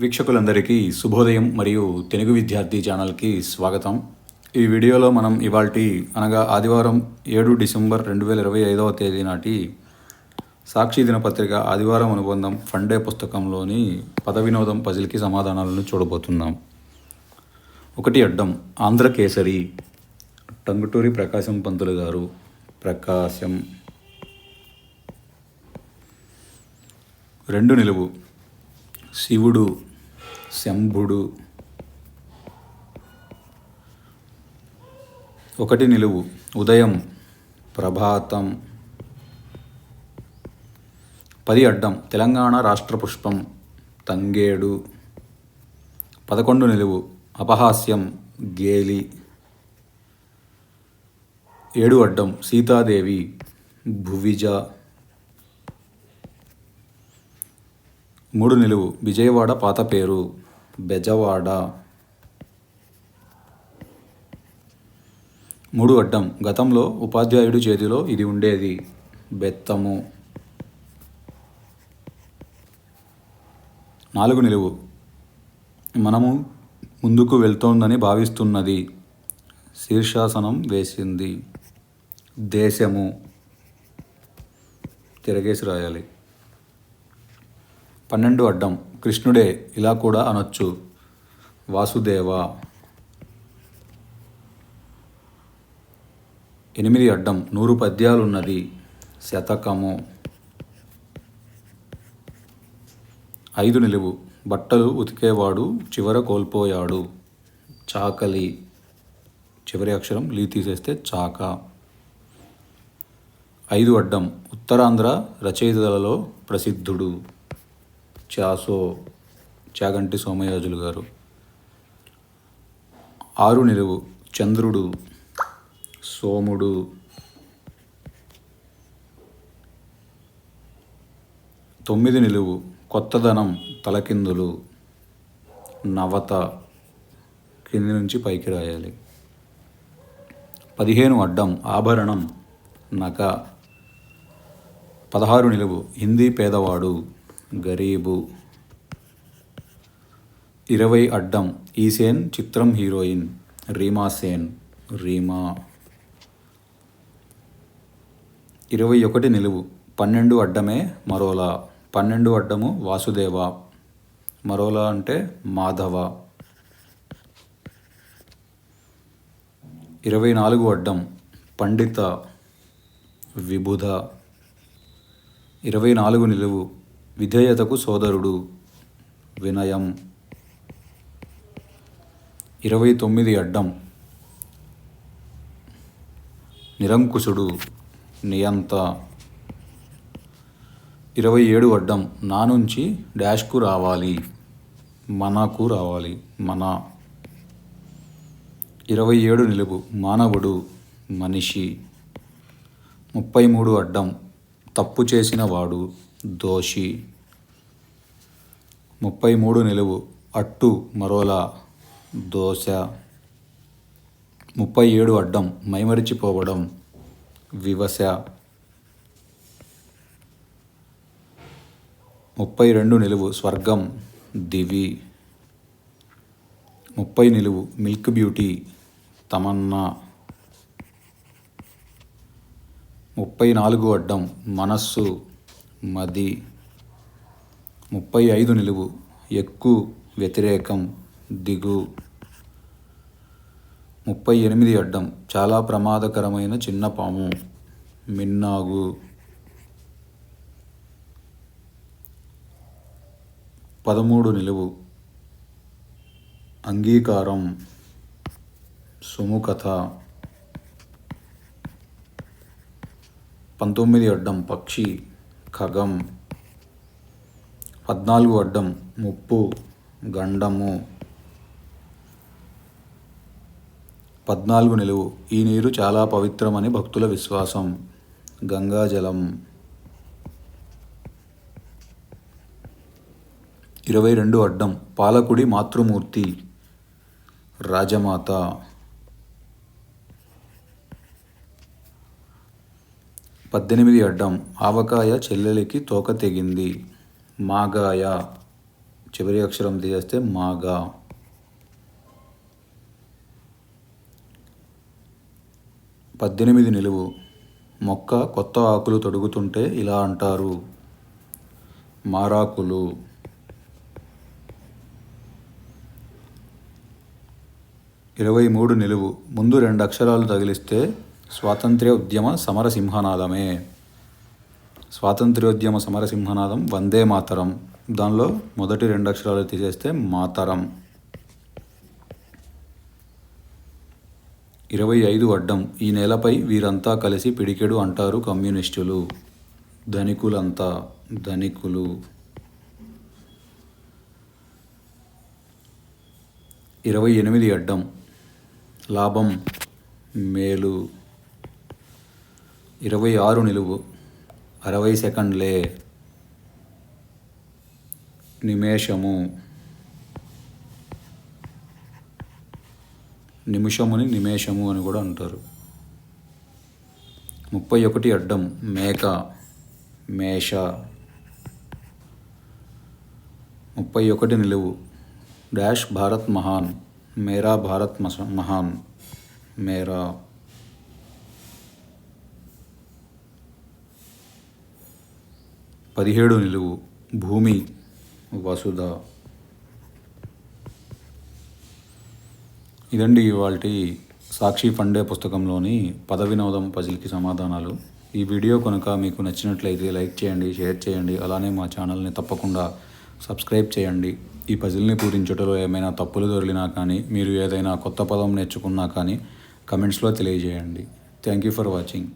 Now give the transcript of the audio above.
వీక్షకులందరికీ శుభోదయం మరియు తెలుగు విద్యార్థి ఛానల్కి స్వాగతం. ఈ వీడియోలో మనం ఇవాల్టి అనగా ఆదివారం ఏడు డిసెంబర్ రెండు వేల ఇరవై ఐదవ తేదీ నాటి సాక్షి దినపత్రిక ఆదివారం అనుబంధం ఫండే పుస్తకంలోని పద వినోదం పజిల్కి సమాధానాలను చూడబోతున్నాం. ఒకటి అడ్డం ఆంధ్రకేసరి టంగుటూరి ప్రకాశం పంతులు గారు ప్రకాశం. రెండు నిలువు శివుడు శంభుడు. ఒకటి నిలువు. ఉదయం ప్రభాతం. పది అడ్డం. తెలంగాణ రాష్ట్ర పుష్పం తంగేడు. పదకొండు నిలువు. అపహాస్యం గేలి. ఏడు అడ్డం. సీతాదేవి భువిజ. మూడు నిలువు విజయవాడ పాత పేరు. బెజవాడ. మూడు అడ్డం. గతంలో ఉపాధ్యాయుడి చేతిలో ఇది ఉండేది. బెత్తము. నాలుగు నిలువు మనము ముందుకు వెళ్తోందని భావిస్తున్నది. శీర్షాసనం వేసింది. దేశము. తిరగేసి రాయాలి. పన్నెండు అడ్డం కృష్ణుడే ఇలా కూడా అనొచ్చు. వాసుదేవ. ఎనిమిది అడ్డం నూరు పద్యాలున్నది శతకము. ఐదు నిలువు బట్టలు ఉతికేవాడు చివర కోల్పోయాడు. చాకలి. చివరి అక్షరం లీ తీసేస్తే చాక. ఐదు అడ్డం ఉత్తరాంధ్ర రచయితలలో ప్రసిద్ధుడు. చాసో చాగంటి సోమయాజులు గారు. ఆరు నిలువు చంద్రుడు సోముడు తొమ్మిది నిలువు కొత్తదనం తలకిందులు నవత కింది నుంచి పైకి రాయాలి. పదిహేను అడ్డం ఆభరణం నక పదహారు నిలువు హిందీ పేదవాడు గరీబు. ఇరవై అడ్డం. ఈ సేన్ చిత్రం హీరోయిన్. రీమా సేన్. రీమా. ఇరవై ఒకటి నిలువు. పన్నెండు అడ్డమే మరోలా. పన్నెండు అడ్డము వాసుదేవ. మరోలా అంటే మాధవ. ఇరవై నాలుగు అడ్డం. పండిత. విబుధ. ఇరవై నాలుగు నిలువు. విధేయతకు సోదరుడు వినయం. ఇరవై తొమ్మిది అడ్డం. నిరంకుశుడు నియంత. ఇరవై ఏడు అడ్డం. నా నుంచి డాష్కు రావాలి. మనకు రావాలి. మన. ఇరవై ఏడు నిలువు. మానవుడు మనిషి. ముప్పై మూడు అడ్డం. తప్పు చేసిన వాడు దోషి. ముప్పై మూడు నిలువు అట్టు మరోలా దోశ. ముప్పై ఏడు అడ్డం మైమరిచిపోవడం వివశ. ముప్పై రెండు నిలువు స్వర్గం దివి. ముప్పై నిలువు మిల్క్ బ్యూటీ తమన్నా. ముప్పై నాలుగు అడ్డం మనస్సు మది. ముప్పై ఐదు నిలువు ఎక్కు వ్యతిరేకం దిగు. ముప్పై ఎనిమిది అడ్డం చాలా ప్రమాదకరమైన చిన్న పాము మిన్నాగు. పదమూడు నిలువు అంగీకారం సుముఖత. పంతొమ్మిది అడ్డం పక్షి ఖగం. పద్నాలుగు అడ్డం ముప్పు గండము. పద్నాలుగు నిలువు. ఈ నీరు చాలా పవిత్రమని భక్తుల విశ్వాసం. గంగాజలం. ఇరవై రెండు అడ్డం పాలకుడి మాతృమూర్తి రాజమాత. పద్దెనిమిది అడ్డం ఆవకాయ చెల్లెలికి తోక తెగింది. మాగాయ. చివరి అక్షరం తీసేస్తే మాగా. పద్దెనిమిది నిలువు. మొక్క కొత్త ఆకులు తొడుగుతుంటే ఇలా అంటారు. మారాకులు. ఇరవై మూడు నిలువు. ముందు రెండు అక్షరాలు తగిలిస్తే స్వాతంత్ర్య ఉద్యమ సమరసింహనాదమే. స్వాతంత్ర్యోద్యమ సమరసింహనాదం వందే మాతరం. దానిలో మొదటి రెండు అక్షరాలు తీసేస్తే మాతరం. ఇరవై ఐదు అడ్డం. ఈ నేలపై వీరంతా కలిసి పిడికెడు అంటారు కమ్యూనిస్టులు. ధనికులంతా ధనికులు. ఇరవై ఎనిమిది అడ్డం. లాభం మేలు. ఇరవై ఆరు నిలువు అరవై సెకండ్లే నిమేషము. నిమిషముని నిమేషము అని కూడా అంటారు. ముప్పై ఒకటి అడ్డం మేక మేష. ముప్పై ఒకటి నిలువు డాష్ భారత్ మహాన్ మేరా భారత్ మహాన్ మేరా. పదిహేడు నిలువు భూమి వసుధ. ఇదండి ఇవాళ సాక్షి ఫండే పుస్తకంలోని పద వినోదం పజిల్కి సమాధానాలు. ఈ వీడియో కనుక మీకు నచ్చినట్లయితే లైక్ చేయండి షేర్ చేయండి అలానే మా ఛానల్ని తప్పకుండా సబ్స్క్రైబ్ చేయండి. ఈ పజిల్ని పూరించడంలో ఏమైనా తప్పులు దొరికినా కానీ మీరు ఏదైనా కొత్త పదం నేర్చుకున్నా కానీ కమెంట్స్లో తెలియజేయండి. Thank you for watching.